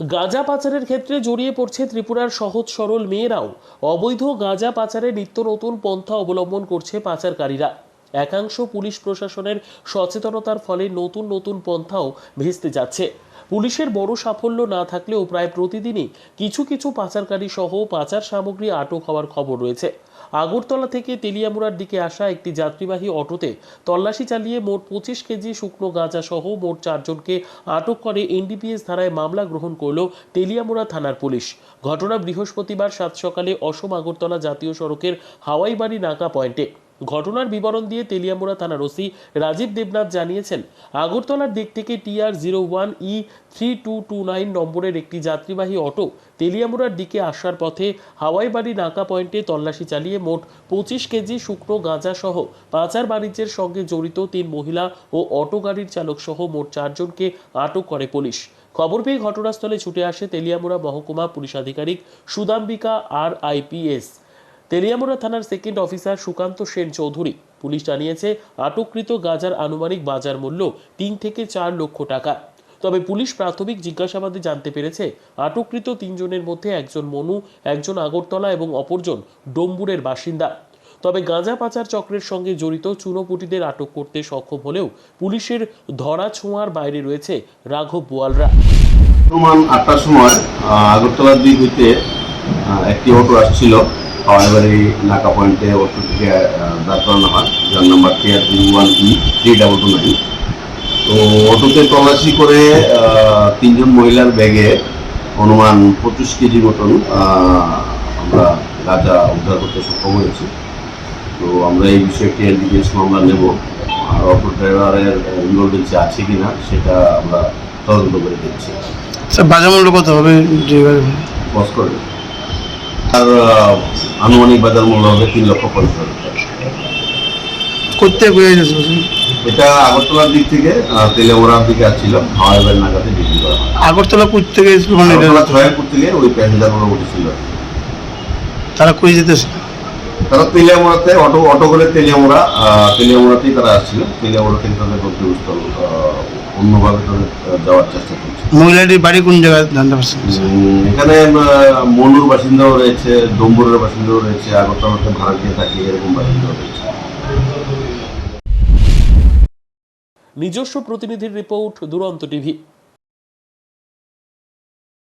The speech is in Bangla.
গাঁজা পাচারের ক্ষেত্রে জড়িয়ে পড়ছে ত্রিপুরার সহজ সরল মেয়েরাও। অবৈধ গাঁজা পাচারে নিত্য নতুন পন্থা অবলম্বন করছে পাচারকারীরা। একাংশ পুলিশ প্রশাসনের সচেতনতার ফলে নতুন নতুন পন্থাও ভেস্তে যাচ্ছে। পুলিশের বড় সাফল্য না থাকলেও প্রায় প্রতিদিনই কিছু কিছু পাচারকারী সহ পাচার সামগ্রী আটক হওয়ার খবর রয়েছে। আগরতলা থেকে তেলিয়ামুড়ার দিকে আসা একটি যাত্রীবাহী অটোতে তল্লাশি চালিয়ে মোট পঁচিশ কেজি শুকনো গাঁজা সহ মোট চারজনকে আটক করে এনডিপিএস ধারায় মামলা গ্রহণ করল তেলিয়ামুড়া থানার পুলিশ। ঘটনা বৃহস্পতিবার সাত সকালে অসম আগরতলা জাতীয় সড়কের হাওয়াইবাড়ি নাকা পয়েন্টে। ঘটনার বিবরণ দিয়ে তেলিয়ামুড়া থানার ওসি রাজীব দেবনাথ জানিয়েছেন, আগরতলার দিক থেকে TR zero one E three two two nine নম্বরের একটি যাত্রীবাহী অটো তেলিয়ামুড়ার দিকে আসার পথে হাওয়াইবাড়ি নাকা পয়েন্টে তল্লাশি চালিয়ে মোট পঁচিশ কেজি শুকনো গাঁজা সহ পাচার বাণিজ্যের সঙ্গে জড়িত তিন মহিলা ও অটো গাড়ির চালক সহ মোট চারজনকে আটক করে পুলিশ। খবর পেয়ে ঘটনাস্থলে ছুটে আসে তেলিয়ামুড়া মহকুমা পুলিশ আধিকারিক সুদাম্বিকা আর আইপিএস তেলিয়ামুড়া থানার second officer Sukanta Sen Chowdhury. Police জানিয়েছে, আটককৃত গাজার আনুমানিক বাজার মূল্য তিন থেকে চার লক্ষ টাকা। তবে পুলিশ প্রাথমিক জিজ্ঞাসাবাদে জানতে পেরেছে, আটককৃত তিনজনের মধ্যে একজন মনু, একজন আগরতলা এবং অপরজন ডম্বুরের বাসিন্দা। তবে গাঁজা পাচার চক্রের সঙ্গে জড়িত চুনোপুটিদের আটক করতে সক্ষম হলেও পুলিশের ধরা ছোঁয়ার বাইরে রয়েছে রাঘব বোয়ালরা। আটটার সময় আগরতলার দিক হইতে একটি অটো আসছিল। হাওয়াইবাড়ি নাকা পয়েন্টে আহ, দাঁড় করানো হয়। যার number TR zero one E three double two nine তো অটোতে তল্লাশি করে তিনজন মহিলার ব্যাগে অনুমান পঁচিশ কেজি মতন আমরা গাঁজা উদ্ধার করতে সক্ষম হয়েছি। তো আমরা এই বিষয়ে একটি এনডিপিএস মামলা নেব। আর অটো ড্রাইভারের ইনভলভেন্সি আছে কিনা সেটা আমরা তদন্ত করে দেখছি। স্যার বাজার মূল্য কত হবে? ড্রাইভার বস করে আহ, আনুমানিক বাজার মূল্য হবে তিন লক্ষ পঞ্চাশ হাজার করতে এটা আগরতলার দিক থেকে তেলেমোড়ার দিকে আসছিল হাওয়াইবার নাগাতে বিক্রি করা হয়। আগরতলা কুচ থেকে মানে আগরতলা থেকে ওই প্যাসেঞ্জারগুলো উঠেছিল। তারা কই যেতেছে? তারা তেলিয়ামোড়াতে অটো অটো করে তেলিয়ামোড়া তেলিয়ামোড়াতেই তারা আসছিল। তেলিয়ামোড়া থেকে তাদের গন্তব্যস্থল অন্যভাবে যাওয়ার চেষ্টা করছে। মহিলাটির বাড়ি কোন জায়গায় জানতে পারছেন এখানে মনুর বাসিন্দাও রয়েছে ডম্বুরের বাসিন্দাও রয়েছে আগরতলাতে ভাড়া দিয়ে থাকে এরকম বাসিন্দাও রয়েছে। নিজস্ব প্রতিনিধির রিপোর্ট দুরন্ত টিভি।